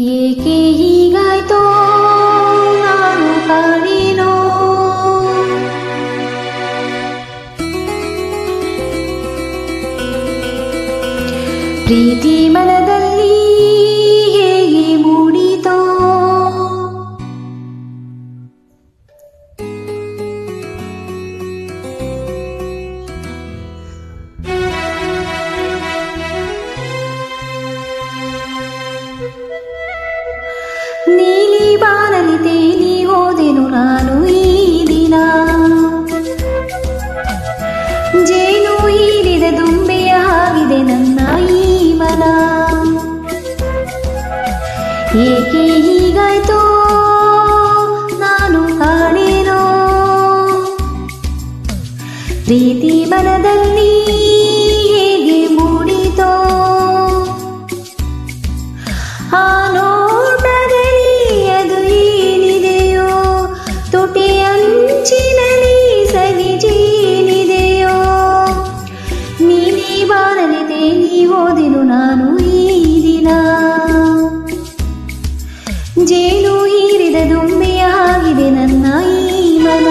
ಏಕೆ ಹೀಗಾಯ್ತೋ ನಾನು ಪ್ರೀತಿ ಮನದಲ್ಲಿ ನೀಲಿ ಬಾನಲಿ ತೇಲಿ ಹೋದೆನು ನಾನು ಈ ದಿನ. ಜೇನು ಹೀರಿದ ದುಂಬೆಯ ಆಗಿದೆ ನನ್ನ ಈ ಮನ. ಏಕೆ ಹೀಗಾಯ್ತೋ? ನಾನು ಕಾಣೇನೋ? ಪ್ರೀತಿ ಮನದಲ್ಲಿ ಹೇಗೆ ಮೂಡಿತೋ? ಆ ಕಾಣಲಿದೆ ನೀ ಓದಿನು ನಾನು ಈ ದಿನ ಜೇನು ಹೀರಿದ ದುಂಬೆಯಾಗಿದೆ ನನ್ನ ಈ ಮನ